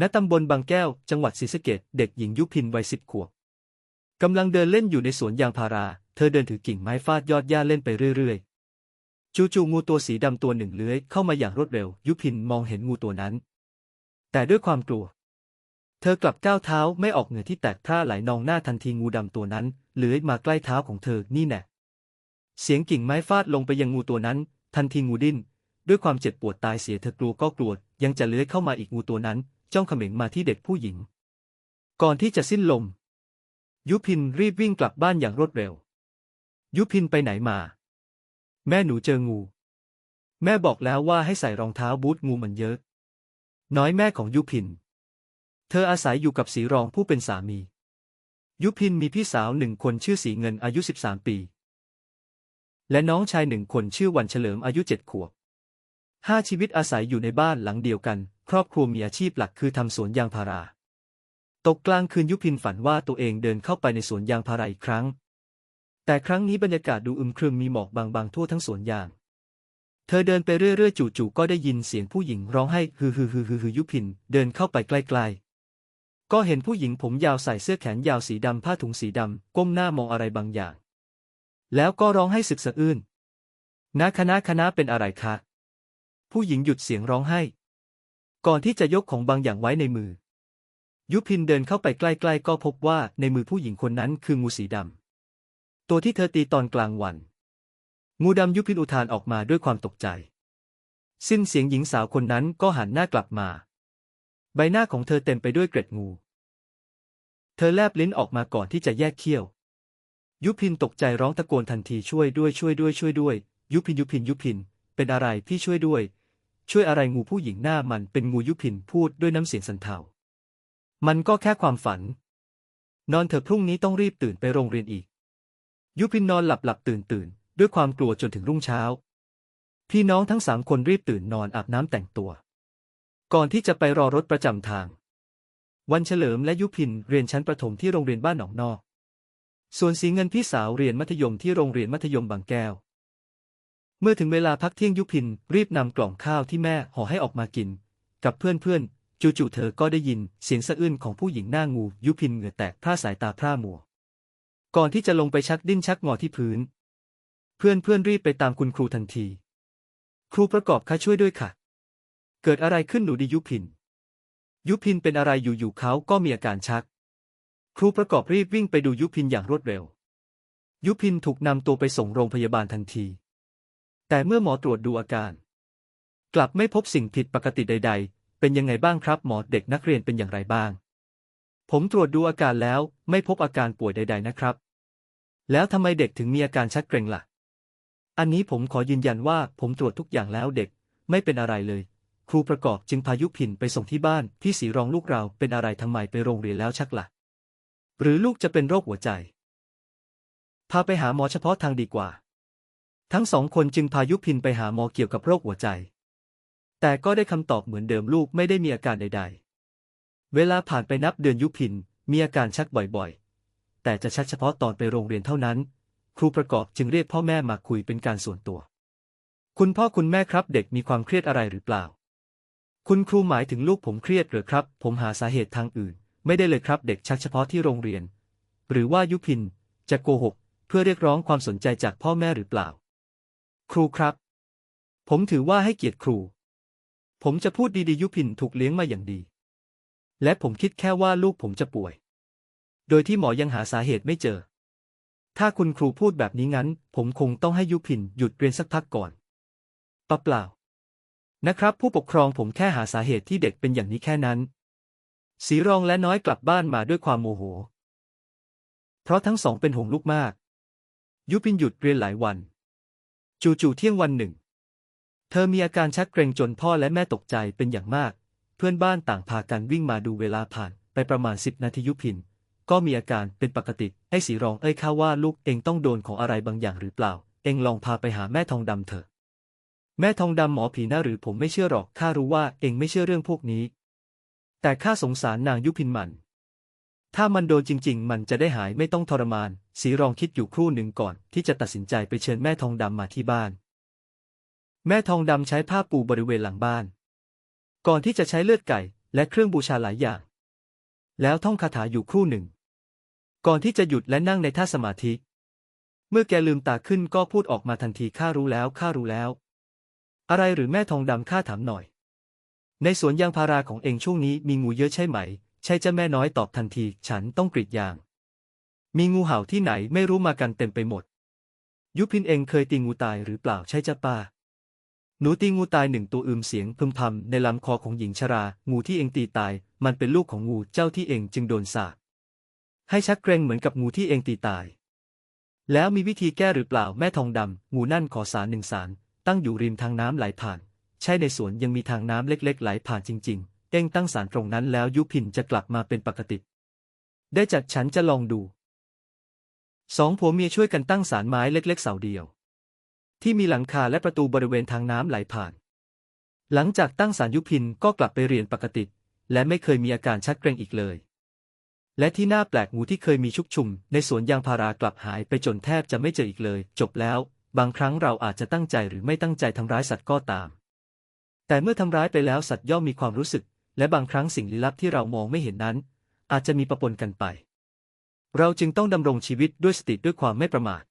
ณตำบลบางแก้ว จังหวัดศรีสะเกษเด็กหญิงยุพินวัยสิบขวบกำลังเดินเล่นอยู่ในสวนยางพารา เธอเดินถือกิ่งไม้ฟาดยอดหญ้าเล่นไปเรื่อยๆ จู่ๆงูตัวสีดำตัวหนึ่งเลื้อยเข้ามาอย่างรวดเร็ว ยุพินมองเห็นงูตัวนั้น แต่ด้วยความกลัว เธอกลับก้าวเท้าไม่ออกเหงื่อที่แตกพร่าไหลนองหน้าทันทีงูดำตัวนั้นเลื้อยมาใกล้เท้าของเธอนี่แน่เสียงกิ่งไม้ฟาดลงไปยังงูตัวนั้น ทันทีงูดิ้นด้วยความเจ็บปวดตายเสียเธอกลัวก็กลัวยังจะเลื้อยเข้ามาอีกงูตัวนั้น จ้องเขม็งมาที่เด็กผู้หญิง ก่อนที่จะสิ้นลม ยุพินรีบวิ่งกลับบ้านอย่างรวดเร็ว ยุพินไปไหนมา แม่หนูเจองู แม่บอกแล้วว่าให้ใส่รองเท้าบูทงูมันเยอะ น้อยแม่ของยุพิน เธออาศัยอยู่กับสีรองผู้เป็นสามี ยุพินมีพี่สาวหนึ่งคนชื่อสีเงินอายุ 13 ปี และน้องชายหนึ่งคนชื่อวันเฉลิมอายุเจ็ดขวบห้าชีวิตอาศัยอยู่ในบ้านหลังเดียวกัน ครอบครัวมีอาชีพหลักคือทำสวนยางพารา ตกกลางคืนยุพินฝันว่าตัวเองเดินเข้าไปในสวนยางพาราอีกครั้ง แต่ครั้งนี้บรรยากาศดูอึมครึมมีหมอกบางๆทั่วทั้งสวนยาง เธอเดินไปเรื่อยๆจู่ๆก็ได้ยินเสียงผู้หญิงร้องไห้ฮือฮือฮือฮือฮือยุพินเดินเข้าไปใกล้ๆ ก็เห็นผู้หญิงผมยาวใส่เสื้อแขนยาวสีดำผ้าถุงสีดำก้มหน้ามองอะไรบางอย่าง แล้วก็ร้องให้สึกสะอื้นนาคณะคณะเป็นอะไรคะผู้หญิงหยุดเสียงร้องไห้ ก่อนที่จะยกของบางอย่างไว้ในมือ ยุพินเดินเข้าไปใกล้ๆ ก็พบว่าในมือผู้หญิงคนนั้นคืองูสีดำ ตัวที่เธอตีตอนกลางวัน งูดำยุพินอุทานออกมาด้วยความตกใจ สิ้นเสียงหญิงสาวคนนั้นก็หันหน้ากลับมา ใบหน้าของเธอเต็มไปด้วยเกร็ดงู เธอแลบลิ้นออกมาก่อนที่จะแยกเขี้ยว ยุพินตกใจร้องตะโกนทันทีช่วยด้วยช่วยด้วยช่วยด้วย ยุพินยุพินยุพิน เป็นอะไรพี่ช่วยด้วย ช่วยอะไรงูผู้หญิงหน้ามันเป็นงูยุพินพูดด้วยน้ำเสียงสันเทา มันก็แค่ความฝัน นอนเถอะพรุ่งนี้ต้องรีบตื่นไปโรงเรียนอีก ยุพินนอนหลับหลับตื่นตื่นด้วยความกลัวจนถึงรุ่งเช้า พี่น้องทั้งสามคนรีบตื่นนอนอาบน้ำแต่งตัว ก่อนที่จะไปรอรถประจำทาง วันเฉลิมและยุพินเรียนชั้นประถมที่โรงเรียนบ้านหนองนอก ส่วนสีเงินพี่สาวเรียนมัธยมที่โรงเรียนมัธยมบางแก้ว เมื่อถึงเวลาพักเที่ยงยุพินรีบนำกล่องข้าวที่แม่ห่อให้ออกมากิน กับเพื่อนๆจู่ๆเธอก็ได้ยินเสียงสะอื้นของผู้หญิงหน้างู ยุพินเหงื่อแตกพร่าสายตาพร่ามัว ก่อนที่จะลงไปชักดิ้นชักงอที่พื้น เพื่อนเพื่อนๆรีบไปตามคุณครูทันที ครูประกอบคะช่วยด้วยค่ะ เกิดอะไรขึ้นหนูดียุพิน ยุพินเป็นอะไรอยู่ๆเขาก็มีอาการชัก ครูประกอบรีบวิ่งไปดูยุพินอย่างรวดเร็ว ยุพินถูกนำตัวไปส่งโรงพยาบาลทันที แต่เมื่อหมอตรวจดูอาการ กลับไม่พบสิ่งผิดปกติใด ๆ เป็นยังไงบ้างครับ หมอเด็กนักเรียนเป็นอย่างไรบ้าง ผมตรวจดูอาการแล้วไม่พบอาการป่วยใด ๆ นะครับ แล้วทำไมเด็กถึงมีอาการชักเกร็งล่ะ อันนี้ผมขอยืนยันว่าผมตรวจทุกอย่างแล้วเด็กไม่เป็นอะไรเลย ครูประกอบจึงพายุพินไปส่งที่บ้านพี่สีรองลูกเราเป็นอะไรทำไมไปโรงเรียนแล้วชักละ่ะ หรือลูกจะเป็นโรคหัวใจ พาไปหาหมอเฉพาะทางดีกว่า ทั้งสองคนจึงพายุพินไปหาหมอเกี่ยวกับโรคหัวใจ แต่ก็ได้คำตอบเหมือนเดิมลูกไม่ได้มีอาการใด ๆ เวลาผ่านไปนับเดือนยุพินมีอาการชักบ่อยๆ แต่จะชักเฉพาะตอนไปโรงเรียนเท่านั้น ครูประกอบจึงเรียกพ่อแม่มาคุยเป็นการส่วนตัว คุณพ่อคุณแม่ครับเด็กมีความเครียดอะไรหรือเปล่า คุณครูหมายถึงลูกผมเครียดหรือครับ ผมหาสาเหตุทางอื่น ไม่ได้เลยครับเด็กชักเฉพาะที่โรงเรียน หรือว่ายุพินจะโกหก เพื่อเรียกร้องความสนใจจากพ่อแม่หรือเปล่า ครูครับ ผมถือว่าให้เกียรติครู ผมจะพูดดีๆยุพินถูกเลี้ยงมาอย่างดี และผมคิดแค่ว่าลูกผมจะป่วย โดยที่หมอยังหาสาเหตุไม่เจอ ถ้าคุณครูพูดแบบนี้งั้น ผมคงต้องให้ยุพินหยุดเรียนสักพักก่อนปะเปล่า นะครับ ผู้ปกครองผมแค่หาสาเหตุที่เด็กเป็นอย่างนี้แค่นั้น สีรองและน้อยกลับบ้านมาด้วยความโมโห เพราะทั้งสองเป็นห่วงลูกมาก ยุพินหยุดเรียนหลายวัน จู่ๆเที่ยงวันหนึ่ง เธอมีอาการชักเกรงจนพ่อและแม่ตกใจเป็นอย่างมาก เพื่อนบ้านต่างพากันวิ่งมาดูเวลาผ่านไปประมาณสิบนาทียุพิน ก็มีอาการเป็นปกติ ไอ้สีรองเอ้ยข้าว่าลูกเองต้องโดนของอะไรบางอย่างหรือเปล่า เองลองพาไปหาแม่ทองดำเถอะ แม่ทองดำหมอผีนะหรือผมไม่เชื่อหรอกข้ารู้ว่าเองไม่เชื่อเรื่องพวกนี้ แต่ข้าสงสารนางยุพินมัน ถ้ามันโดนจริง ๆ มันจะได้หายไม่ต้องทรมาน สีรองคิดอยู่ครู่หนึ่งก่อน ที่จะตัดสินใจไปเชิญแม่ทองดำมาที่บ้าน แม่ทองดำใช้ผ้าปูบริเวณหลังบ้าน ก่อนที่จะใช้เลือดไก่ และเครื่องบูชาหลายอย่าง แล้วท่องคาถาอยู่ครู่หนึ่ง ก่อนที่จะหยุดและนั่งในท่าสมาธิ เมื่อแกลืมตาขึ้นก็พูดออกมาทันทีข้ารู้แล้วข้ารู้แล้ว อะไรหรือแม่ทองดำข้าถามหน่อย ในสวนยางพาราของเองช่วงนี้มีงูเยอะใช่ไหม ใช่เจ้าแม่น้อยตอบทันที ฉันต้องกรีดยาง มีงูเห่าที่ไหนไม่รู้มากันเต็มไปหมด ยุพินเองเคยตีงูตายหรือเปล่าใช่จ้าป้า หนูตีงูตายหนึ่งตัวอืมเสียงพึมพำในลำคอของหญิงชรา งูที่เองตีตาย มันเป็นลูกของงูเจ้าที่เองจึงโดนสาปให้ชักเกรงเหมือนกับงูที่เองตีตาย แล้วมีวิธีแก้หรือเปล่าแม่ทองดำงูนั่นขอสารหนึ่งสาร ตั้งอยู่ริมทางน้ำไหลผ่าน ใช่ในสวนยังมีทางน้ำเล็ก ๆ ไหลผ่านจริง ๆ เองตั้งสารตรงนั้นแล้วยุพินจะกลับมาเป็นปกติ ได้จัดฉันจะลองดู สองผัวเมียช่วยกันตั้งสารไม้เล็กๆเสาเดียว ที่มีหลังคาและประตูบริเวณทางน้ำไหลผ่าน หลังจากตั้งสารยุพินก็กลับไปเรียนปกติ และไม่เคยมีอาการชักเกร็งอีกเลย และที่น่าแปลกงูที่เคยมีชุกชุม ในสวนยางพารากลับหายไปจนแทบจะไม่เจออีกเลย จบแล้ว บางครั้งเราอาจจะตั้งใจหรือไม่ตั้งใจทำร้ายสัตว์ก็ตาม แต่เมื่อทำร้ายไปแล้วสัตว์ย่อมมีความรู้สึก และบางครั้งสิ่งลี้ลับที่เรามองไม่เห็นนั้น อาจจะมีปะปนกันไป เราจึงต้องดำรงชีวิตด้วยสติด้วยความไม่ประมาท